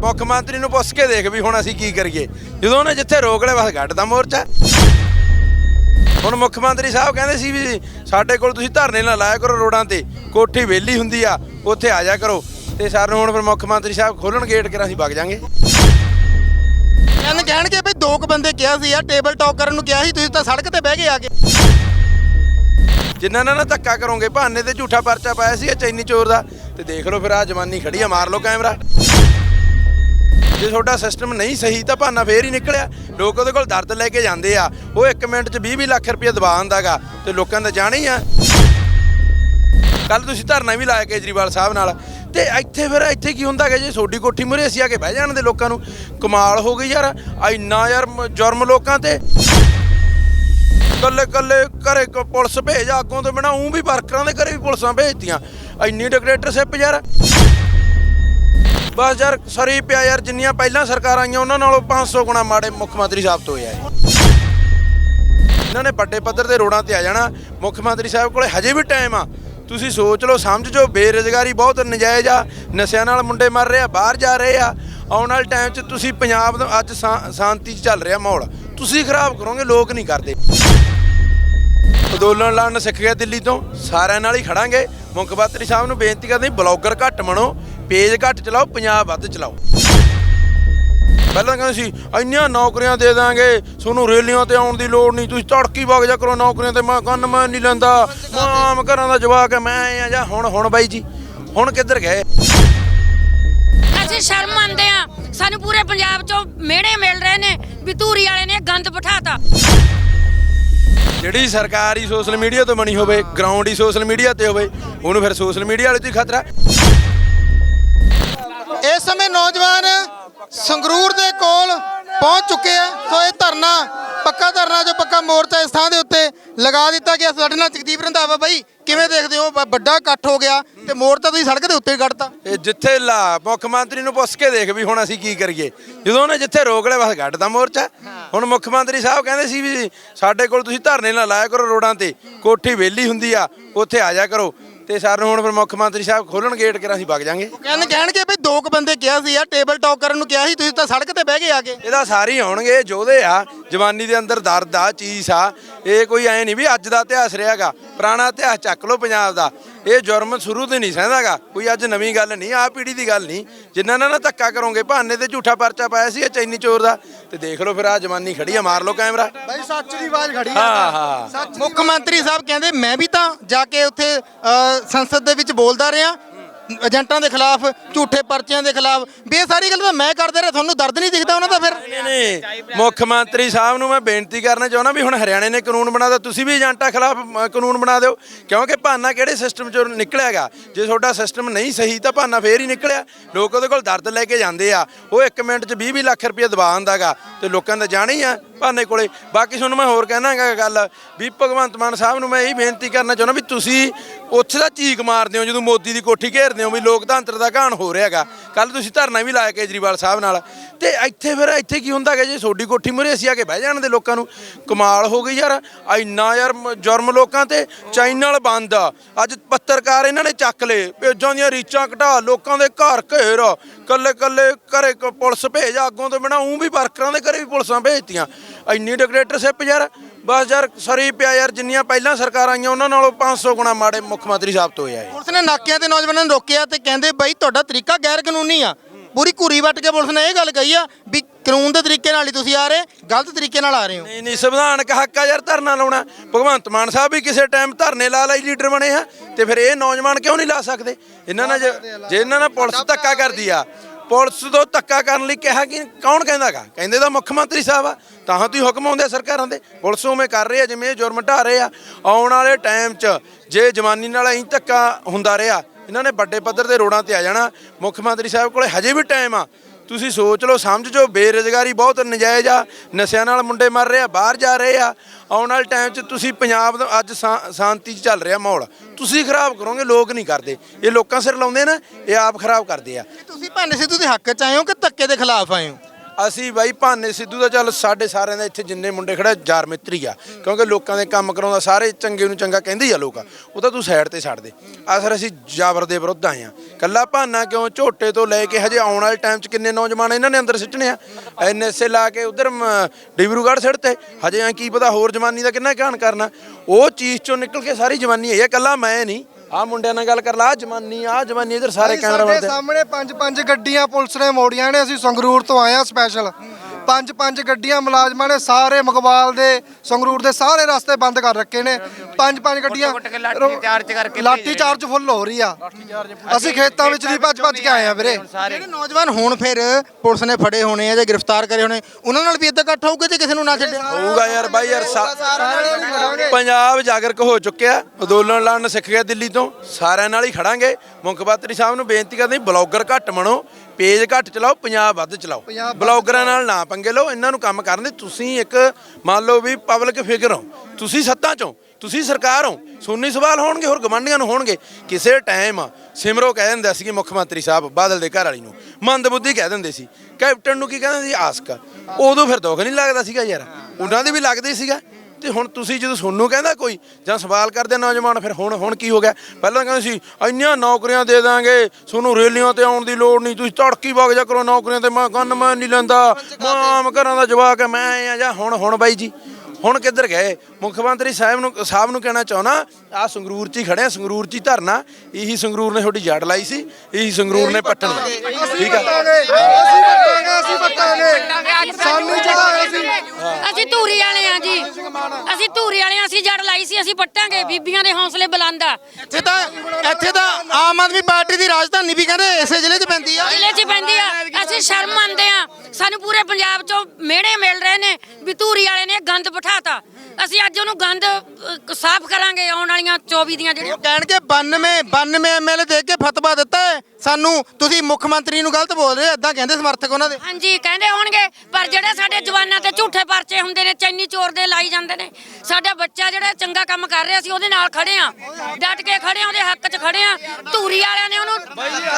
ਮੁੱਖ ਮੰਤਰੀ ਨੂੰ ਪੁੱਛ ਕੇ ਦੇਖ ਵੀ ਹੁਣ ਅਸੀਂ ਕੀ ਕਰੀਏ। ਜਦੋਂ ਉਹਨੇ ਜਿੱਥੇ ਰੋਕ ਲਿਆ ਬਸ ਗੱਡ ਦਾ ਮੋਰਚਾ। ਹੁਣ ਮੁੱਖ ਮੰਤਰੀ ਸਾਹਿਬ ਕਹਿੰਦੇ ਸੀ ਵੀ ਸਾਡੇ ਕੋਲ ਤੁਸੀਂ ਧਰਨੇ ਨਾ ਲਾਇਆ ਕਰੋ ਰੋਡਾਂ ਤੇ। ਕੋਠੀ ਵਿਹਲੀ ਹੁੰਦੀ ਆ ਉੱਥੇ ਆ ਜਾ ਕਰੋ। ਤੇ ਸਰ ਨੂੰ ਹੁਣ ਫਿਰ ਮੁੱਖ ਮੰਤਰੀ ਸਾਹਿਬ ਖੋਲਣ ਗੇਟ ਕਿਰਾਂ ਅਸੀਂ ਵਗ ਜਾਾਂਗੇ। ਕਹਿੰਦੇ ਕਹਿਣਗੇ ਵੀ ਦੋ ਕੁ ਬੰਦੇ ਕਿਹਾ ਸੀ ਆ ਟੇਬਲ ਟਾਕ ਕਰਨ ਨੂੰ ਕਿਹਾ ਸੀ ਤੁਸੀਂ ਤਾਂ ਸੜਕ ਤੇ ਬਹਿ ਕੇ ਆ ਕੇ। ਜਿਨ੍ਹਾਂ ਨਾਲ ਨਾ ਧੱਕਾ ਕਰੋਗੇ ਬਹਾਨੇ ਤੇ ਝੂਠਾ ਪਰਚਾ ਪਾਇਆ ਸੀ ਇਹ ਚੈਨੀ ਚੋਰ ਦਾ। ਤੇ ਦੇਖ ਲਓ ਫਿਰ ਆ ਜਵਾਨੀ ਖੜੀ ਆ ਮਾਰ ਲਓ ਕੈਮਰਾ। ਜੇ ਤੁਹਾਡਾ ਸਿਸਟਮ ਨਹੀਂ ਸਹੀ ਤਾਂ ਬਹਾਨਾ ਫੇਰ ਹੀ ਨਿਕਲਿਆ। ਲੋਕ ਉਹਦੇ ਕੋਲ ਦਰਦ ਲੈ ਕੇ ਜਾਂਦੇ ਆ। ਉਹ 1 ਮਿੰਟ 'ਚ 20 20 ਲੱਖ ਰੁਪਏ ਦਬਾ ਦਿੰਦਾਗਾ ਤੇ ਲੋਕਾਂ ਦਾ ਜਾਣਾ ਹੀ ਆ। ਕੱਲ ਤੁਸੀਂ ਧਰਨਾ ਵੀ ਲਾਇਆ ਕੇਜਰੀਵਾਲ ਸਾਹਿਬ ਨਾਲ। ਤੇ ਇੱਥੇ ਫਿਰ ਇੱਥੇ ਕੀ ਹੁੰਦਾ ਕਿ ਜੇ ਤੁਹਾਡੀ ਕੋਠੀ ਮੁਰੇ ਅਸੀਂ ਆ ਕੇ ਬਹਿ ਜਾਣ ਦੇ ਲੋਕਾਂ ਨੂੰ? ਕਮਾਲ ਹੋ ਗਈ ਯਾਰ, ਇੰਨਾ ਯਾਰ ਜੁਰਮ ਲੋਕਾਂ ਤੇ। ਕੱਲੇ ਕੱਲੇ ਘਰੇ ਪੁਲਿਸ ਭੇਜ ਅੱਗੋਂ ਤੋਂ ਬਿਨਾ ਉਹ ਵੀ ਵਰਕਰਾਂ ਦੇ ਘਰੇ ਵੀ ਪੁਲਿਸਾਂ ਭੇਜਤੀਆਂ। ਇੰਨੀ ਡਿਕਟੇਟਰਸ਼ਿਪ ਯਾਰ। ਬਸ ਯਾਰ ਸਰੀ ਪਿਆ ਯਾਰ, ਜਿੰਨੀਆਂ ਪਹਿਲਾਂ ਸਰਕਾਰਾਂ ਆਈਆਂ, ਉਹਨਾਂ ਨਾਲੋਂ 500 ਗੁਣਾ ਮਾੜੇ ਮੁੱਖ ਮੰਤਰੀ ਸਾਹਿਬ ਤੋਂ ਹੋਇਆ ਇਹਨਾਂ ਨੇ ਵੱਡੇ ਪੱਧਰ ਤੇ ਰੋਡਾਂ ਤੇ ਆ ਜਾਣਾ। ਮੁੱਖ ਮੰਤਰੀ ਸਾਹਿਬ ਕੋਲੇ ਹਜੇ ਵੀ ਟਾਈਮ ਆ। ਤੁਸੀਂ ਸੋਚ ਲਓ, ਸਮਝ ਜੋ, ਬੇਰੁਜ਼ਗਾਰੀ ਬਹੁਤ ਨਜਾਇਜ਼ ਆ। ਨਸ਼ਿਆਂ ਨਾਲ ਮੁੰਡੇ ਮਰ ਰਹੇ ਆ, ਬਾਹਰ ਜਾ ਰਹੇ ਆ। ਆਉਣ ਵਾਲੇ ਟਾਈਮ 'ਚ ਤੁਸੀਂ ਪੰਜਾਬ ਦਾ ਅੱਜ ਸ਼ਾਂ- ਸ਼ਾਂਤੀ 'ਚ ਚੱਲ ਰਿਹਾ ਮਾਹੌਲ। ਤੁਸੀਂ ਖਰਾਬ ਕਰੋਗੇ, ਲੋਕ ਨਹੀਂ ਕਰਦੇ। ਅੰਦੋਲਨ ਲੜਨ ਸਿੱਖ ਗਿਆ ਦਿੱਲੀ ਤੋਂ। ਸਾਰਿਆਂ ਨਾਲ ਹੀ ਖੜਾਂਗੇ। ਮੁੱਖ ਮੰਤਰੀ ਸਾਹਿਬ ਨੂੰ ਬੇਨਤੀ ਕਰਦੇ ਬਲੌਗਰ ਘੱਟ ਬਣੋ। ਪੇਜ ਘੱਟ ਚਲਾਓ ਪੰਜਾਬ ਵੱਧ ਚਲਾਓ। ਪਹਿਲਾਂ ਕਹਿੰਦੇ ਸੀ ਇੰਨੀਆਂ ਨੌਕਰੀਆਂ ਦੇ ਦਾਂਗੇ ਤੁਹਾਨੂੰ ਰੇਲੀਆਂ ਤੇ ਆਉਣ ਦੀ ਲੋੜ ਨਹੀਂ ਤੁਸੀਂ ਧੜਕੀ ਵਗ ਜਾ ਕਰੋ ਨੌਕਰੀਆਂ ਤੇ। ਮੈਂ ਕੰਨ ਮੈਂ ਨਹੀਂ ਲੈਂਦਾ। ਆਮ ਘਰਾਂ ਦਾ ਜਵਾਕ ਹੈ ਮੈਂ ਆ ਜਾਂ ਹੁਣ ਹੁਣ ਬਾਈ ਜੀ ਹੁਣ ਕਿੱਧਰ ਗਏ? ਅਸੀਂ ਸ਼ਰਮ ਮੰਨਦੇ ਆ। ਸਾਨੂੰ ਪੂਰੇ ਪੰਜਾਬ ਚੋਂ ਮਿਹਣੇ ਮਿਲ ਰਹੇ ਨੇ ਵੀ ਧੂਰੀ ਵਾਲੇ ਨੇ ਗੰਦ ਬਿਠਾਤਾ। ਜਿਹੜੀ ਸਰਕਾਰ ਹੀ ਸੋਸ਼ਲ ਮੀਡੀਆ ਤੋਂ ਬਣੀ ਹੋਵੇ ਗਰਾਊਂਡ ਹੀ ਸੋਸ਼ਲ ਮੀਡੀਆ ਤੇ ਹੋਵੇ ਉਹਨੂੰ ਫਿਰ ਸੋਸ਼ਲ ਮੀਡੀਆ ਵਾਲੇ ਤੋਂ ਹੀ ਖਤਰਾ। ਇਸ ਸਮੇਂ ਨੌਜਵਾਨ ਸੰਗਰੂਰ ਦੇ ਕੋਲ ਪਹੁੰਚ ਚੁੱਕੇ ਆ। ਸੋ ਇਹ ਧਰਨਾ ਪੱਕਾ ਧਰਨਾ ਜੋ ਪੱਕਾ ਮੋਰਚਾ ਇਸ ਥਾਂ ਦੇ ਉੱਤੇ ਲਗਾ ਦਿੱਤਾ ਗਿਆ। ਸਾਡੇ ਨਾਲ ਜਗਦੀਪ ਰੰਧਾਵਾ ਬਾਈ ਕਿਵੇਂ ਦੇਖਦੇ ਹੋ? ਵੱਡਾ ਇਕੱਠ ਹੋ ਗਿਆ ਤੇ ਮੋਰਚਾ ਤੁਸੀਂ ਸੜਕ ਦੇ ਉੱਤੇ ਕੱਢਤਾ। ਇਹ ਜਿੱਥੇ ਲਾ ਮੁੱਖ ਮੰਤਰੀ ਨੂੰ ਪੁੱਛ ਕੇ ਦੇਖ ਵੀ ਹੁਣ ਅਸੀਂ ਕੀ ਕਰੀਏ। ਜਦੋਂ ਉਹਨੇ ਜਿੱਥੇ ਰੋਕ ਲਿਆ ਬਸ ਗੱਡ ਦਾ ਮੋਰਚਾ। ਹੁਣ ਮੁੱਖ ਮੰਤਰੀ ਸਾਹਿਬ ਕਹਿੰਦੇ ਸੀ ਵੀ ਸਾਡੇ ਕੋਲ ਤੁਸੀਂ ਧਰਨੇ ਨਾ ਲਾਇਆ ਕਰੋ ਰੋਡਾਂ ਤੇ। ਕੋਠੀ ਵਿਹਲੀ ਹੁੰਦੀ ਆ ਉੱਥੇ ਆ ਜਾ ਕਰੋ। ਤੇ ਸਰ ਹੁਣ ਫਿਰ ਮੁੱਖ ਮੰਤਰੀ ਸਾਹਿਬ ਖੋਲਣ ਗੇਟ ਕਿਰਾਂ ਅਸੀਂ ਵਗ ਜਾਾਂਗੇ। ਕਹਿੰਦੇ ਕਹਿਣਗੇ ਵੀ ਦੋ ਕੁ ਬੰਦੇ ਕਿਹਾ ਸੀ ਆ ਟੇਬਲ ਟਾਕ ਕਰਨ ਨੂੰ ਕਿਹਾ ਸੀ ਤੁਸੀਂ ਤਾਂ ਸੜਕ ਤੇ ਬਹਿ ਕੇ ਆ ਕੇ। ਇਹਦਾ ਸਾਰੇ ਹੀ ਆਉਣਗੇ ਜੋਧੇ ਆ ਜਵਾਨੀ ਦੇ ਅੰਦਰ ਦਰਦ ਆ ਚੀਜ਼ ਆ ਇਹ ਕੋਈ ਐ ਨਹੀਂ ਵੀ ਅੱਜ ਦਾ ਇਤਿਹਾਸ ਰਿਹਾਗਾ ਪੁਰਾਣਾ ਇਤਿਹਾਸ ਚੱਕ ਲਓ ਪੰਜਾਬ ਦਾ ਇਹ ਜੁਰਮ ਸ਼ੁਰੂ ਤੋਂ ਨਹੀਂ ਸਹਿੰਦਾਗਾ ਕੋਈ ਅੱਜ ਨਵੀਂ ਗੱਲ ਨਹੀਂ ਆ ਪੀੜੀ ਦੀ ਗੱਲ ਨਹੀਂ ਜਿਨ੍ਹਾਂ ਨਾਲ ਨਾ ਧੱਕਾ ਕਰੋਗੇ ਬਹਾਨੇ ਤੇ ਝੂਠਾ ਪਰਚਾ ਪਾਇਆ ਸੀ ਇਹ ਚੈਨੀ ਚੋਰ ਦਾ ਤੇ ਦੇਖ ਲਓ ਫਿਰ ਆ ਜਵਾਨੀ ਖੜੀ ਆ ਮਾਰ ਲਓ ਕੈਮਰਾ। ਬਾਈ ਸੱਚ ਦੀ ਆਵਾਜ਼ ਖੜੀ ਹਾਂ ਹਾਂ ਮੁੱਖ ਮੰਤਰੀ ਸਾਹਿਬ ਕਹਿੰਦੇ ਮੈਂ ਵੀ ਤਾਂ ਜਾ ਕੇ ਉੱਥੇ ਅ, ਸੰਸਦ ਦੇ ਵਿੱਚ ਬੋਲਦਾ ਰਿਹਾ ਏਜੰਟਾਂ ਦੇ ਖਿਲਾਫ, ਝੂਠੇ ਪਰਚਿਆਂ ਦੇ ਖਿਲਾਫ, ਵੀ ਇਹ ਸਾਰੀ ਗੱਲ ਤਾਂ ਮੈਂ ਕਰਦਾ ਰਿਹਾ, ਤੁਹਾਨੂੰ ਦਰਦ ਨਹੀਂ ਦਿਖਦਾ ਉਹਨਾਂ ਦਾ ਫਿਰ? ਨਹੀਂ ਮੁੱਖ ਮੰਤਰੀ ਸਾਹਿਬ ਨੂੰ ਮੈਂ ਬੇਨਤੀ ਕਰਨਾ ਚਾਹੁੰਦਾ ਵੀ ਹੁਣ ਹਰਿਆਣੇ ਨੇ ਕਾਨੂੰਨ ਬਣਾਦਾ ਤੁਸੀਂ ਵੀ ਏਜੰਟਾਂ ਖਿਲਾਫ ਕਾਨੂੰਨ ਬਣਾ ਦਿਓ। ਕਿਉਂਕਿ ਭਾਨਾ ਕਿਹੜੇ ਸਿਸਟਮ ਚੋਂ ਨਿਕਲਿਆਗਾ? ਜੇ ਤੁਹਾਡਾ ਸਿਸਟਮ ਨਹੀਂ ਸਹੀ, ਤਾਂ ਭਾਨਾ ਫੇਰ ਹੀ ਨਿਕਲਿਆ। ਲੋਕ ਉਹਦੇ ਕੋਲ ਦਰਦ ਲੈ ਕੇ ਜਾਂਦੇ ਆ। ਉਹ 1 ਮਿੰਟ 'ਚ 20 20 ਲੱਖ ਰੁਪਏ ਦਬਾ ਦਿੰਦਾਗਾ। ਤੇ ਲੋਕਾਂ ਦਾ ਜਾਣਾ ਹੀ ਆ ਭਾਨੇ ਕੋਲੇ। ਬਾਕੀ ਤੁਹਾਨੂੰ ਮੈਂ ਹੋਰ ਕਹਿਣਾਗਾ ਗੱਲ, ਵੀ ਭਗਵੰਤ ਮਾਨ ਸਾਹਿਬ ਨੂੰ ਮੈਂ ਇਹ ਬੇਨਤੀ ਕਰਨਾ ਚਾਹੁੰਦਾ ਵੀ ਤੁਸੀਂ ਉੱਥੇ ਦਾ ਚੀਕ ਮਾਰਦੇ ਹੋ ਜਦੋਂ ਮੋਦੀ ਦੀ ਕੋਠੀ ਘੇਰਦੇ ਹੋ ਵੀ ਲੋਕਤੰਤਰ ਦਾ ਘਾਣ ਹੋ ਰਿਹਾਗਾ ਕੱਲ ਤੁਸੀਂ ਧਰਨਾ ਵੀ ਲਾਇਆ ਕੇਜਰੀਵਾਲ ਸਾਹਿਬ ਨਾਲ। ਤੇ ਇੱਥੇ ਫਿਰ ਇੱਥੇ ਕੀ ਹੁੰਦਾ ਕਿ ਜੇ ਤੁਹਾਡੀ ਕੋਠੀ ਮੁਰੇ ਅਸੀਂ ਆ ਕੇ ਬਹਿ ਜਾਣ ਦੇ ਲੋਕਾਂ ਨੂੰ। ਕਮਾਲ ਹੋ ਗਈ ਯਾਰ, ਇੰਨਾ ਯਾਰ ਮ- ਜੁਰਮ ਲੋਕਾਂ ਤੇ ਚੈਨਲ ਬੰਦ ਆ। ਅੱਜ ਪੱਤਰਕਾਰ ਇਹਨਾਂ ਨੇ ਚੱਕ ਲਏ ਪੇਜਾਂ ਦੀਆਂ ਰੀਚਾਂ ਘਟਾ ਲੋਕਾਂ ਦੇ ਘਰ ਘੇਰ। ਕੱਲੇ ਕੱਲੇ ਘਰੇ ਕ- ਪੁਲਿਸ ਭੇਜ ਅੱਗੋਂ ਤੋਂ ਬਿਨਾਂ ਉਹ ਵੀ ਵਰਕਰਾਂ ਦੇ ਘਰੇ ਵੀ ਪੁਲਿਸਾਂ ਭੇਜਤੀਆਂ। ਇੰਨੀ ਡਿਕਟੇਟਰਸ਼ਿਪ ਯਾਰ ਬਸ ਯਾਰ ਸਰੀ ਪਿਆ ਯਾਰ ਜਿੰਨੀਆਂ ਪਹਿਲਾਂ ਸਰਕਾਰਾਂ ਆਈਆਂ ਉਹਨਾਂ ਨਾਲੋਂ 500 ਗੁਣਾ ਮਾੜੇ ਮੁੱਖ ਮੰਤਰੀ ਸਾਹਿਬ ਤੋਂ ਹੋਇਆ ਪੁਲਿਸ ਨੇ ਨਾਕਿਆਂ ਤੇ ਨੌਜਵਾਨਾਂ ਨੂੰ ਰੋਕਿਆ ਤੇ ਕਹਿੰਦੇ ਬਾਈ ਤੁਹਾਡਾ ਤਰੀਕਾ ਗੈਰ ਕਾਨੂੰਨੀ ਆ। ਪੂਰੀ ਘੂਰੀ ਵੱਟ ਕੇ ਪੁਲਿਸ ਨੇ ਇਹ ਗੱਲ ਕਹੀ ਆ ਵੀ ਕਾਨੂੰਨ ਦੇ ਤਰੀਕੇ ਨਾਲ ਹੀ ਤੁਸੀਂ ਆ ਰਹੇ ਗਲਤ ਤਰੀਕੇ ਨਾਲ ਆ ਰਹੇ ਹੋ। ਨਹੀਂ ਨਹੀਂ ਸੰਵਿਧਾਨਕ ਹੱਕ ਆ ਯਾਰ ਧਰਨਾ ਲਾਉਣਾ। ਭਗਵੰਤ ਮਾਨ ਸਾਹਿਬ ਵੀ ਕਿਸੇ ਟਾਈਮ ਧਰਨੇ ਲਾ ਲਈ ਲੀਡਰ ਬਣੇ ਆ ਤੇ ਫਿਰ ਇਹ ਨੌਜਵਾਨ ਕਿਉਂ ਨਹੀਂ ਲਾ ਸਕਦੇ? ਇਹਨਾਂ ਨਾਲ ਜੇ ਜੇ ਇਹਨਾਂ ਨਾਲ ਪੁਲਿਸ ਧੱਕਾ ਕਰਦੀ ਆ ਪੁਲਿਸ ਤੋਂ ਧੱਕਾ ਕਰਨ ਲਈ ਕਿਹਾ ਕਿ ਕੌਣ ਕਹਿੰਦਾਗਾ? ਕਹਿੰਦੇ ਤਾਂ ਮੁੱਖ ਮੰਤਰੀ ਸਾਹਿਬ ਆ। ਤਾਂ ਤੁਸੀਂ ਹੁਕਮ ਆਉਂਦੇ ਆ ਸਰਕਾਰਾਂ ਦੇ। ਪੁਲਿਸ ਉਵੇਂ ਕਰ ਰਹੇ ਆ, ਜਿਵੇਂ ਜੁਰਮ ਢਾ ਰਹੇ ਆ। ਆਉਣ ਵਾਲੇ ਟਾਈਮ 'ਚ ਜੇ ਜਵਾਨੀ ਨਾਲ ਐਂ ਧੱਕਾ ਹੁੰਦਾ ਰਿਹਾ, ਇਹਨਾਂ ਨੇ ਵੱਡੇ ਪੱਧਰ ਤੇ ਰੋਡਾਂ ਤੇ ਆ ਜਾਣਾ। ਮੁੱਖ ਮੰਤਰੀ ਸਾਹਿਬ ਕੋਲੇ ਹਜੇ ਵੀ ਟਾਈਮ ਆ। ਤੁਸੀਂ ਸੋਚ ਲਓ, ਸਮਝ ਜੋ ਬੇਰੁਜ਼ਗਾਰੀ ਬਹੁਤ ਨਜਾਇਜ਼ ਆ। ਨਸ਼ਿਆਂ ਨਾਲ ਮੁੰਡੇ ਮਰ ਰਹੇ ਆ, ਬਾਹਰ ਜਾ ਰਹੇ ਆ। ਆਉਣ ਵਾਲੇ ਟਾਈਮ 'ਚ ਤੁਸੀਂ ਪੰਜਾਬ ਦਾ ਅੱਜ ਸ਼ਾਂ- ਸ਼ਾਂਤੀ 'ਚ ਚੱਲ ਰਿਹਾ ਮਾਹੌਲ। ਤੁਸੀਂ ਖਰਾਬ ਕਰੋਗੇ, ਲੋਕ ਨਹੀਂ ਕਰਦੇ। ਇਹ ਲੋਕਾਂ ਸਿਰ ਲਾਉਂਦੇ ਨਾ, ਇਹ ਆਪ ਖਰਾਬ ਕਰਦੇ ਆ। ਤੁਸੀਂ ਭਾਨੇ ਸਿੱਧੂ ਦੇ ਹੱਕ 'ਚ ਆਏ ਹੋ ਕਿ ਧੱਕੇ ਦੇ ਖਿਲਾਫ ਆਏ ਹੋ? ਅਸੀਂ ਬਾਈ ਭਾਨੇ ਸਿੱਧੂ ਦਾ ਚੱਲ ਸਾਡੇ ਸਾਰਿਆਂ ਦਾ ਇੱਥੇ ਜਿੰਨੇ ਮੁੰਡੇ ਖੜੇ, ਯਾਰ ਮਿੱਤਰੀ ਆ। ਕਿਉਂਕਿ ਲੋਕਾਂ ਦੇ ਕੰਮ ਕਰਾਉਂਦਾ, ਸਾਰੇ ਚੰਗੇ ਨੂੰ ਚੰਗਾ ਕਹਿੰਦੇ ਹੀ ਆ ਲੋਕ। ਉਹ ਤਾਂ ਤੂੰ ਸਾਈਡ ਤੇ ਛੱਡ ਦੇ। ਅਸਰ ਅਸੀਂ ਜਾਬਰ ਦੇ ਵਿਰੁੱਧ ਆਏ ਆ। ਕੱਲਾ ਭਾਨਾ ਕਿਉਂ ਝੋਟੇ ਤੋਂ ਲੈ ਕੇ ਹਜੇ ਆਉਣ ਵਾਲੇ ਟਾਈਮ 'ਚ ਕਿੰਨੇ ਨੌਜਵਾਨ ਇਹਨਾਂ ਨੇ ਅੰਦਰ ਸਿੱਟਣੇ ਆ? ਐਨਐਸਏ ਲਾ ਕੇ ਉਧਰ ਡਿਬਰੂਗੜ੍ਹ ਸਿੱਟ ਤੇ। ਹਜੇ ਐ ਕੀ ਪਤਾ ਹੋਰ ਜਵਾਨੀ ਦਾ ਕਿੰਨਾ ਘਾਣ ਕਰਨਾ। ਉਹ ਚੀਜ਼ ਚੋਂ ਨਿਕਲ ਕੇ ਸਾਰੀ ਜਵਾਨੀ ਹੈ ਕੱਲਾ ਮੈਂ ਨਹੀਂ। ਆ ਮੁੰਡਿਆਂ ਨਾਲ ਗੱਲ ਕਰ ਲਾ ਜਵਾਨੀ ਆ ਜਵਾਨੀ ਇਧਰ ਸਾਰੇ ਕੈਮਰਾ ਸਾਡੇ ਸਾਹਮਣੇ ਪੰਜ ਪੰਜ ਗੱਡੀਆਂ ਪੁਲਿਸ ਨੇ ਮੋੜੀਆਂ ਨੇ ਅਸੀਂ ਸੰਗਰੂਰ ਤੋਂ ਆਏ ਆ ਸਪੈਸ਼ਲ ਪੰਜ ਪੰਜ ਗੱਡੀਆਂ ਮੁਲਾਜ਼ਮਾਂ ਨੇ ਸਾਰੇ ਮਕਵਾਲ ਦੇ ਸੰਗਰੂਰ ਦੇ ਸਾਰੇ ਰਸਤੇ ਬੰਦ ਕਰ ਰੱਖੇ ਨੇ। ਪੰਜ ਪੰਜ ਗੱਡੀਆਂ ਲਾਠੀ ਚਾਰਜ ਕਰਕੇ ਲਾਠੀ ਚਾਰਜ ਫੁੱਲ ਹੋ ਰਹੀ ਆ। ਅਸੀਂ ਖੇਤਾਂ ਵਿੱਚ ਦੀ ਭੱਜ ਭੱਜ ਕੇ ਆਏ ਆ ਵੀਰੇ। ਜਿਹੜੇ ਨੌਜਵਾਨ ਹੁਣ ਫਿਰ ਪੁਲਿਸ ਨੇ ਫੜੇ ਹੋਣੇ ਆ ਜਾਂ ਗ੍ਰਿਫਤਾਰ ਕਰੇ ਹੋਣੇ ਉਹਨਾਂ ਨਾਲ ਵੀ ਇਦਾਂ ਇਕੱਠ ਹੋਊਗਾ ਜੇ ਕਿਸੇ ਨੂੰ ਨਾ ਛੱਡਿਆ ਹੋਊਗਾ ਯਾਰ ਬਾਈ ਯਾਰ ਸਾ- ਪੰਜਾਬ ਜਾਗਰਕ ਹੋ ਚੁੱਕਿਆ ਅੰਦੋਲਨ ਲੜਨ ਸਿੱਖ ਗਿਆ ਦਿੱਲੀ ਤੋਂ ਸਾਰਿਆਂ ਨਾਲ ਹੀ ਖੜਾਂਗੇ। ਮੁੱਖ ਮੰਤਰੀ ਸਾਹਿਬ ਨੂੰ ਬੇਨਤੀ ਕਰਦੇ ਬਲੌਗਰ ਘੱਟ ਬਣੋ ਪੇਜ ਘੱਟ ਚਲਾਓ ਪੰਜਾਬ ਵੱਧ ਚਲਾਓ। ਬਲੌਗਰਾਂ ਨਾਲ ਨਾ ਪੰਗੇ ਲਓ ਇਹਨਾਂ ਨੂੰ ਕੰਮ ਕਰਨ ਦੇ ਤੁਸੀਂ ਇੱਕ ਮੰਨ ਲਓ ਵੀ ਪਬਲਿਕ ਫਿਗਰ ਹੋ। ਤੁਸੀਂ ਸੱਤਾ ਚੋਂ ਤੁਸੀਂ ਸਰਕਾਰ ਹੋ ਸੋਨੀ ਸਵਾਲ ਹੋਣਗੇ ਹੋਰ ਗਵੰਡੀਆਂ ਨੂੰ ਹੋਣਗੇ। ਕਿਸੇ ਟਾਈਮ ਸਿਮਰੋ ਕਹਿ ਦਿੰਦਾ ਸੀ ਮੁੱਖ ਮੰਤਰੀ ਸਾਹਿਬ ਬਾਦਲ ਦੇ ਘਰ ਵਾਲੀ ਨੂੰ ਮੰਦਬੁੱਧੀ ਕਹਿ ਦਿੰਦੇ ਸੀ। ਕੈਪਟਨ ਨੂੰ ਕੀ ਕਹਿੰਦੇ ਸੀ? ਆਸਕ। ਉਦੋਂ ਫਿਰ ਦੁੱਖ ਨਹੀਂ ਲੱਗਦਾ ਸੀਗਾ ਯਾਰ। ਉਹਨਾਂ ਦੇ ਵੀ ਲੱਗਦੇ ਸੀਗਾ। ਤੇ ਹੁਣ ਤੁਸੀਂ ਜਦੋਂ ਸੋਨੂੰ ਕਹਿੰਦਾ ਕੋਈ ਜਾਂ ਸਵਾਲ ਕਰਦੇ ਨੌਜਵਾਨ ਫਿਰ ਹੁਣ ਹੁਣ ਕੀ ਹੋ ਗਿਆ? ਪਹਿਲਾਂ ਕਹਿੰਦੇ ਸੀ ਇੰਨੀਆਂ ਨੌਕਰੀਆਂ ਦੇ ਦਾਂਗੇ ਤੁਹਾਨੂੰ ਰੇਲੀਆਂ ਤੇ ਆਉਣ ਦੀ ਲੋੜ ਨਹੀਂ ਤੁਸੀਂ ਤੜਕੀ ਵਗ ਜਾ ਕਰੋ ਨੌਕਰੀਆਂ ਤੇ। ਮੈਂ ਗਨ ਮੈਂ ਨਹੀਂ ਲੈਂਦਾ। ਮੈਂ ਆਮ ਘਰਾਂ ਦਾ ਜਵਾਕ ਹੈ, ਮੈਂ ਆ ਜਾਂ ਹੁਣ ਹੁਣ ਬਾਈ ਜੀ ਹੁਣ ਕਿੱਧਰ ਗਏ? ਮੁੱਖ ਮੰਤਰੀ ਸਾਹਿਬ ਨੂੰ ਸਾਹਿਬ ਨੂੰ ਕਹਿਣਾ ਚਾਹਣਾ ਆ ਸੰਗਰੂਰ 'ਚ ਹੀ ਖੜਿਆ ਸੰਗਰੂਰ 'ਚ ਹੀ ਧਰਨਾ। ਇਹੀ ਸੰਗਰੂਰ ਨੇ ਤੁਹਾਡੀ ਜੜ ਲਾਈ ਸੀ ਇਹੀ ਸੰਗਰੂਰ ਨੇ ਪੱਟਣੀ ਠੀਕ ਆ? ਅਸੀਂ ਸਾਨੂੰ ਧੂਰੀ ਵਾਲੇ ਆ ਜੀ। ਅਸੀਂ ਧੂਰੀ ਵਾਲੇ ਆ ਅਸੀਂ ਜੜ ਲਾਈ ਸੀ ਅਸੀਂ ਪੱਟਾਂਗੇ ਬੀਬੀਆਂ ਦੇ ਹੌਸਲੇ ਬੁਲੰਦ ਆ। ਇੱਥੇ ਤਾਂ ਇੱਥੇ ਤਾਂ ਆਮ ਆਦਮੀ ਪਾਰਟੀ ਦੀ ਰਾਜਧਾਨੀ ਵੀ ਕਹਿੰਦੇ ਇਸੇ ਜ਼ਿਲ੍ਹੇ 'ਚ ਪੈਂਦੀ ਆ। ਜ਼ਿਲ੍ਹੇ 'ਚ ਪੈਂਦੀ ਆ। ਅਸੀਂ ਸ਼ਰਮ ਮੰਨਦੇ ਆ ਸਾਨੂੰ ਪੂਰੇ ਪੰਜਾਬ 'ਚੋਂ ਮਿਹਣੇ ਮਿਲ ਰਹੇ ਨੇ ਵੀ ਧੂਰੀ ਵਾਲੇ ਨੇ ਗੰਦ ਬਿਠਾਤਾ ਅਸੀਂ ਅੱਜ ਉਹਨੂੰ ਗੰਦ ਅਹ, ਸਾਫ਼ ਕਰਾਂਗੇ ਆਉਣ ਵਾਲੀਆਂ 24 ਦੀਆਂ ਜਿਹੜੀਆਂ ਉਹ ਕਹਿਣਗੇ 92 92 ਐਮਐਲਏ ਦੇ ਕੇ ਫਤਵਾ ਦਿੱਤਾ ਹੈ। ਸਾਨੂੰ ਤੁਸੀਂ ਮੁੱਖ ਮੰਤਰੀ ਨੂੰ ਗਲਤ ਬੋਲ ਰਹੇ ਹੋ ਇਦਾਂ ਕਹਿੰਦੇ ਸਮਰਥਕ ਉਹਨਾਂ ਦੇ। ਹਾਂਜੀ ਕਹਿੰਦੇ ਹੋਣਗੇ ਪਰ ਜਿਹੜੇ ਸਾਡੇ ਜਵਾਨਾਂ ਤੇ ਝੂਠੇ ਪਰਚੇ ਹੁੰਦੇ ਨੇ ਚੈਨੀ ਚੋਰ ਦੇ ਲਾਈ ਜਾਂਦੇ ਨੇ ਸਾਡਾ ਬੱਚਾ ਜਿਹੜਾ ਚੰਗਾ ਕੰਮ ਕਰ ਰਿਹਾ ਸੀ ਉਹਦੇ ਨਾਲ ਖੜੇ ਆ ਡਟ ਕੇ ਖੜੇ ਆ ਉਹਦੇ ਹੱਕ 'ਚ ਖੜੇ ਆ ਧੂਰੀ ਵਾਲਿਆਂ ਨੇ ਉਹਨੂੰ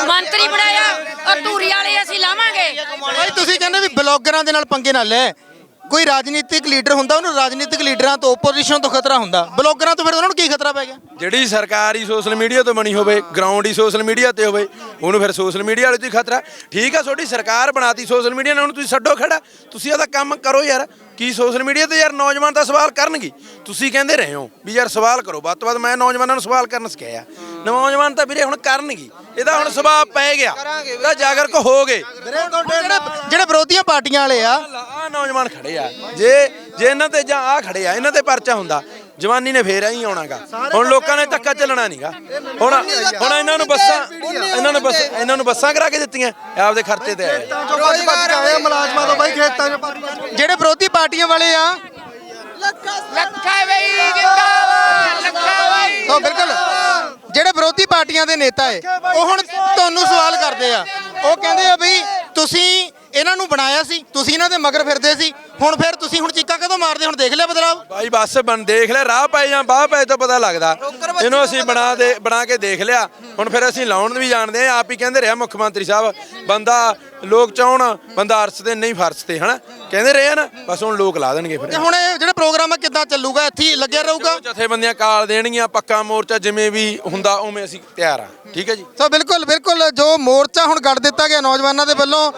ਮੰਤਰੀ ਬਣਾਇਆ ਔਰ ਧੂਰੀ ਵਾਲੇ ਅਸੀਂ ਲਾਵਾਂਗੇ। ਭਾਈ ਤੁਸੀਂ ਕਹਿੰਦੇ ਵੀ ਬਲੌਗਰਾਂ ਦੇ ਨਾਲ ਪੰਗੇ ਨਾ ਲੈ। ਕੋਈ ਰਾਜਨੀਤਿਕ ਲੀਡਰ ਹੁੰਦਾ, ਉਹਨੂੰ ਰਾਜਨੀਤਿਕ ਲੀਡਰਾਂ ਤੋਂ ਓਪੋਜੀਸ਼ਨ ਤੋਂ ਖਤਰਾ ਹੁੰਦਾ। ਬਲੌਗਰਾਂ ਤੋਂ ਫਿਰ ਉਹਨਾਂ ਨੂੰ ਕੀ ਖਤਰਾ ਪੈ ਗਿਆ? ਜਿਹੜੀ ਸਰਕਾਰ ਹੀ ਸੋਸ਼ਲ ਮੀਡੀਆ ਤੋਂ ਬਣੀ ਹੋਵੇ ਗਰਾਊਂਡ ਹੀ ਸੋਸ਼ਲ ਮੀਡੀਆ ਤੇ ਹੋਵੇ, ਉਹਨੂੰ ਫਿਰ ਸੋਸ਼ਲ ਮੀਡੀਆ ਵਾਲੇ ਤੋਂ ਹੀ ਖਤਰਾ। ਠੀਕ ਆ, ਤੁਹਾਡੀ ਸਰਕਾਰ ਬਣਾਤੀ ਸੋਸ਼ਲ ਮੀਡੀਆ ਨਾਲ ਉਹਨੂੰ ਤੁਸੀਂ ਛੱਡੋ ਖੜਾ। ਤੁਸੀਂ ਇਹਦਾ ਕੰਮ ਕਰੋ ਯਾਰ। ਕੀ ਸੋਸ਼ਲ ਮੀਡੀਆ ਤੇ ਯਾਰ ਨੌਜਵਾਨ ਤਾਂ ਸਵਾਲ ਕਰਨਗੇ? ਤੁਸੀਂ ਕਹਿੰਦੇ ਰਹੇ ਹੋ ਵੀ ਯਾਰ ਸਵਾਲ ਕਰੋ। ਵੱਧ ਤੋਂ ਵੱਧ ਮੈਂ ਨੌਜਵਾਨਾਂ ਨੂੰ ਸਵਾਲ ਕਰਨ ਸਿਖਾਇਆ। ਨੌਜਵਾਨ ਤਾਂ ਵੀਰੇ ਹੁਣ ਕਰਨਗੇ। ਇਹਦਾ ਹੁਣ ਸੁਭਾਅ ਪੈ ਗਿਆ। ਇਹਦਾ ਜਾਗਰਕ ਹੋ ਗਏ। ਜਿਹੜੇ ਵਿਰੋਧੀਆਂ ਪਾਰਟੀਆਂ ਵਾਲੇ ਆ ਆ ਨੌਜਵਾਨ ਖੜੇ ਆ। ਜੇ ਜੇ ਇਹਨਾਂ ਤੇ ਜਾਂ ਆ ਖੜੇ ਆ ਇਹਨਾਂ ਤੇ ਪਰਚਾ ਹੁੰਦਾ। ਜਵਾਨੀ ਨੇ ਫੇਰ ਹੀ ਆਉਣਾਗਾ। ਹੁਣ ਲੋਕਾਂ ਨੇ ਧੱਕਾ ਚੱਲਣਾ ਨਹੀਂਗਾ ਹੁਣ ਹੁਣ ਇਹਨਾਂ ਨੂੰ ਬੱਸਾਂ ਇਹਨਾਂ ਨੂੰ ਬੱਸ ਇਹਨਾਂ ਨੂੰ ਬੱਸਾਂ ਕਰਾ ਕੇ ਦਿੱਤੀਆਂ। ਆਪਦੇ ਖਰਚੇ ਤੇ ਆਏ। ਮੁਲਾਜ਼ਮਾਂ ਤੋਂ ਬਾਈ ਖੇਤਾਂ ਚੋਂ ਜਿਹੜੇ ਵਿਰੋਧੀ ਪਾਰਟੀਆਂ ਵਾਲੇ ਆ। ਲੱਖਾ ਬਈ ਜਿੰਦਾਬਾਦ ਲੱਖਾ ਬਈ ਤਾਂ ਬਿਲਕੁਲ। ਜਿਹੜੇ ਵਿਰੋਧੀ ਪਾਰਟੀਆਂ ਦੇ ਨੇਤਾ ਏ, ਉਹ ਹੁਣ ਤੁਹਾਨੂੰ ਸਵਾਲ ਕਰਦੇ ਆ। ਉਹ ਕਹਿੰਦੇ ਆ ਵੀ ਤੁਸੀਂ ਇਹਨਾਂ ਨੂੰ ਬਣਾਇਆ ਸੀ ਤੁਸੀਂ ਇਹਨਾਂ ਦੇ ਮਗਰ ਫਿਰਦੇ ਸੀ ਹੁਣ ਫਿਰ ਤੁਸੀਂ ਹੁਣ ਚੀਕਾਂ ਕਦੋਂ ਮਾਰਦੇ ਹੁਣ ਦੇਖ ਲਿਆ ਬਦਲਾਵ? ਭਾਈ ਬੱਸ ਬਣ ਦੇਖ ਲੈ ਰਾਹ ਪਏ ਜਾਂ ਬਾਹ ਪਏ ਤਾਂ ਪਤਾ ਲੱਗਦਾ। ਇਹਨੂੰ ਅਸੀਂ ਬਣਾ ਦੇ ਬਣਾ ਕੇ ਦੇਖ ਲਿਆ ਹੁਣ ਫਿਰ ਅਸੀਂ ਲਾਉਣ ਵੀ ਜਾਣਦੇ ਆ ਆਪ ਹੀ ਕਹਿੰਦੇ ਰਿਹਾ ਮੁੱਖ ਮੰਤਰੀ ਸਾਹਿਬ ਬੰਦਾ ਲੋਕ ਚਾਹਣ ਬੰਦਾ ਅਰਸ ਤੇ ਨਹੀਂ ਫਰਸ ਤੇ ਹਨਾ? ਕਹਿੰਦੇ ਰਹੇ ਨਾ ਬਸ ਹੁਣ ਲੋਕ ਲਾ ਦੇਣਗੇ ਫਿਰ। ਤੇ ਹੁਣ ਇਹ ਜਿਹੜਾ ਪ੍ਰੋਗਰਾਮ ਆ ਕਿੱਦਾਂ ਚੱਲੂਗਾ? ਇੱਥੇ ਹੀ ਲੱਗਿਆ ਰਹੂਗਾ? ਜਥੇਬੰਦੀਆਂ ਕਾਲ ਦੇਣਗੀਆਂ ਪੱਕਾ ਮੋਰਚਾ ਜਿਵੇਂ ਵੀ ਹੁੰਦਾ ਉਵੇਂ ਅਸੀਂ ਤਿਆਰ ਆ ਠੀਕ ਹੈ ਜੀ? ਸੋ ਬਿਲਕੁਲ ਬਿਲਕੁਲ ਜੋ ਮੋਰਚਾ ਹੁਣ ਗੱਡ ਦਿੱਤਾ ਗਿਆ ਨੌਜਵਾਨਾਂ ਦੇ ਵੱਲੋਂ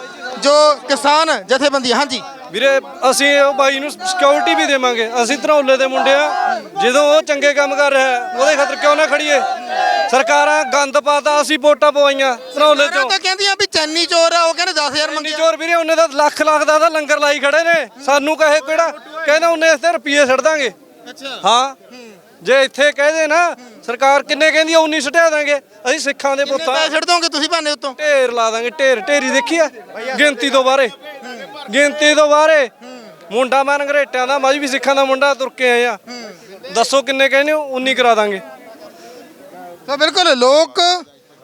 ਜੋ ਕਿਸਾਨ ਜਥੇਬੰਦੀ ਹਾਂਜੀ। ਵੀਰੇ ਅਸੀਂ ਉਹ ਬਾਈ ਨੂੰ ਸਿਕਿਉਰਿਟੀ ਵੀ ਦੇਵਾਂਗੇ। ਅਸੀਂ ਧਰੌਲੇ ਦੇ ਮੁੰਡੇ ਆ। ਜਦੋਂ ਉਹ ਚੰਗੇ ਕੰਮ ਕਰ ਰਿਹਾ ਹੈ, ਉਹਦੇ ਖਾਤਰ ਕਿਉਂ ਨਾ ਖੜੀਏ ਸਰਕਾਰਾਂ ਗੰਦ ਪਾਤਾ ਅਸੀਂ ਵੋਟਾਂ ਪਵਾਈਆਂ ਧਰੌਲੇ ਚੋਂ। ਤਾਂ ਕਹਿੰਦੀਆਂ ਵੀ ਚੈਨੀ ਚੋਰ ਆ ਉਹ ਕਹਿੰਦੇ 10000 ਇੰਨੀ ਮੰਗਿਆ। ਚੋਰ ਵੀਰੇ ਉਹਨੇ ਤਾਂ ਲੱਖ ਲੱਖ ਦਾ ਤਾਂ ਲੰਗਰ ਲਾਈ ਖੜੇ ਨੇ। ਸਾਨੂੰ ਕਹੇ ਕਿਹੜਾ? ਕਹਿੰਦਾ ਉਹਨੇ ਇਸ ਤੇ ਰੁਪਏ ਛੱਡ ਦਾਂਗੇ। ਹਾਂ। ਜੇ ਇੱਥੇ ਕਹਦੇ ਨਾ ਸਰਕਾਰ ਕਿੰਨੇ ਕਹਿੰਦੀ ਆ 19 ਸਟਿਆ ਦਾਂਗੇ। ਅਸੀਂ ਸਿੱਖਾਂ ਦੇ ਪੁੱਤਾਂ ਪੈਸੇ ਛੱਡ ਦੋਗੇ ਤੁਸੀਂ ਭਾਨੇ ਉੱਤੋਂ? ਢੇਰ ਲਾ ਦਾਂਗੇ ਢੇਰ ਢੇਰੀ ਦੇਖੀ ਆ ਗਿਣਤੀ ਤੋਂ ਬਾਹਰੇ। ਗਿਣਤੀ ਤੋਂ ਬਾਹਰੇ। ਮੁੰਡਾ ਮੈਂ ਅੰਗਰੇਟਾਂ ਦਾ ਮਜ ਵੀ ਸਿੱਖਾਂ ਦਾ ਮੁੰਡਾ ਤੁਰ ਕੇ ਆਏ ਆ ਦੱਸੋ ਕਿੰਨੇ ਕਹਿੰਦੇ ਹੋ 19 ਕਰਾ ਦਾਂਗੇ। ਤਾਂ ਬਿਲਕੁਲ ਲੋਕ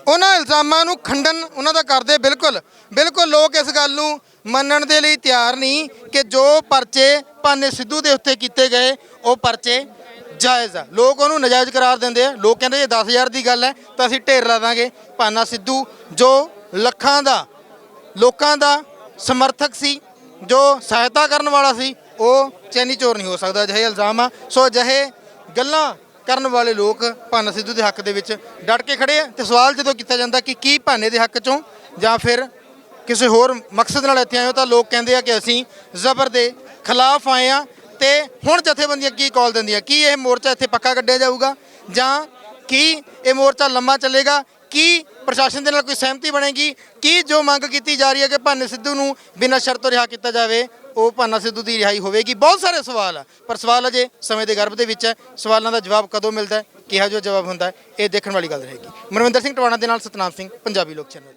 ਉਹਨਾਂ ਇਲਜ਼ਾਮਾਂ ਨੂੰ ਖੰਡਨ ਉਹਨਾਂ ਦਾ ਕਰਦੇ ਬਿਲਕੁਲ। ਬਿਲਕੁਲ ਲੋਕ ਇਸ ਗੱਲ ਨੂੰ ਮੰਨਣ ਦੇ ਲਈ ਤਿਆਰ ਨਹੀਂ ਕਿ ਜੋ ਪਰਚੇ ਭਾਨੇ ਸਿੱਧੂ ਦੇ ਉੱਤੇ ਕੀਤੇ ਗਏ ਉਹ ਪਰਚੇ ਜਾਇਜ਼ ਆ। ਲੋਕ ਉਹਨੂੰ ਨਜਾਇਜ਼ ਕਰਾਰ ਦਿੰਦੇ ਆ। ਲੋਕ ਕਹਿੰਦੇ ਜੇ 10000 ਦੀ ਗੱਲ ਹੈ ਤਾਂ ਅਸੀਂ ਢੇਰ ਲਾ ਦਾਂਗੇ। ਭਾਨਾ ਸਿੱਧੂ ਜੋ ਲੱਖਾਂ ਦਾ, ਲੋਕਾਂ ਦਾ ਸਮਰਥਕ ਸੀ, ਜੋ ਸਹਾਇਤਾ ਕਰਨ ਵਾਲਾ ਸੀ, ਉਹ ਚੈਨੀ ਚੋਰ ਨਹੀਂ ਹੋ ਸਕਦਾ। ਅਜਿਹੇ ਇਲਜ਼ਾਮ ਆ। ਸੋ ਅਜਿਹੇ ਗੱਲਾਂ ਕਰਨ ਵਾਲੇ ਲੋਕ ਭਾਨਾ ਸਿੱਧੂ ਦੇ ਹੱਕ ਦੇ ਵਿੱਚ ਡਟ ਕੇ ਖੜੇ ਆ ਤੇ ਸਵਾਲ ਜਦੋਂ ਕੀਤਾ ਜਾਂਦਾ ਕਿ ਕੀ ਭਾਨੇ ਦੇ ਹੱਕ ਚੋਂ ਜਾਂ ਫਿਰ ਕਿਸੇ ਹੋਰ ਮਕਸਦ ਨਾਲ ਇੱਥੇ ਆਏ ਹੋ ਤਾਂ ਲੋਕ ਕਹਿੰਦੇ ਆ ਕਿ ਅਸੀਂ ਜ਼ਬਰ ਦੇ ਖਿਲਾਫ ਆਏ ਆ। ਤੇ ਹੁਣ ਜਥੇਬੰਦੀਆਂ ਕੀ ਕਾਲ ਦਿੰਦੀਆਂ? ਕੀ ਇਹ ਮੋਰਚਾ ਇੱਥੇ ਪੱਕਾ ਕੱਢਿਆ ਜਾਊਗਾ? ਜਾਂ ਕੀ ਇਹ ਮੋਰਚਾ ਲੰਮਾ ਚੱਲੇਗਾ? ਕੀ ਪ੍ਰਸ਼ਾਸਨ ਦੇ ਨਾਲ ਕੋਈ ਸਹਿਮਤੀ ਬਣੇਗੀ? ਕੀ ਜੋ ਮੰਗ ਕੀਤੀ ਜਾ ਰਹੀ ਹੈ ਕਿ ਭਾਨੇ ਸਿੱਧੂ ਨੂੰ ਬਿਨਾਂ ਸ਼ਰਤ ਤੋਂ ਰਿਹਾ ਕੀਤਾ ਜਾਵੇ, ਉਹ ਭਾਨਾ ਸਿੱਧੂ ਦੀ ਰਿਹਾਈ ਹੋਵੇਗੀ? ਬਹੁਤ ਸਾਰੇ ਸਵਾਲ ਆ, ਪਰ ਸਵਾਲ ਅਜੇ ਸਮੇਂ ਦੇ ਗਰਭ ਦੇ ਵਿੱਚ ਹੈ। ਸਵਾਲਾਂ ਦਾ ਜਵਾਬ ਕਦੋਂ ਮਿਲਦਾ ਹੈ? ਕਿਹਾ ਜੋ ਜਵਾਬ ਹੁੰਦਾ ਹੈ? ਇਹ ਦੇਖਣ ਵਾਲੀ ਗੱਲ ਰਹੇਗੀ। ਮਨਵਿੰਦਰ ਸਿੰਘ ਟਵਾਣਾ ਦੇ ਨਾਲ ਸਤਨਾਮ ਸਿੰਘ, ਪੰਜਾਬੀ ਲੋਕ ਚੈਨਲ।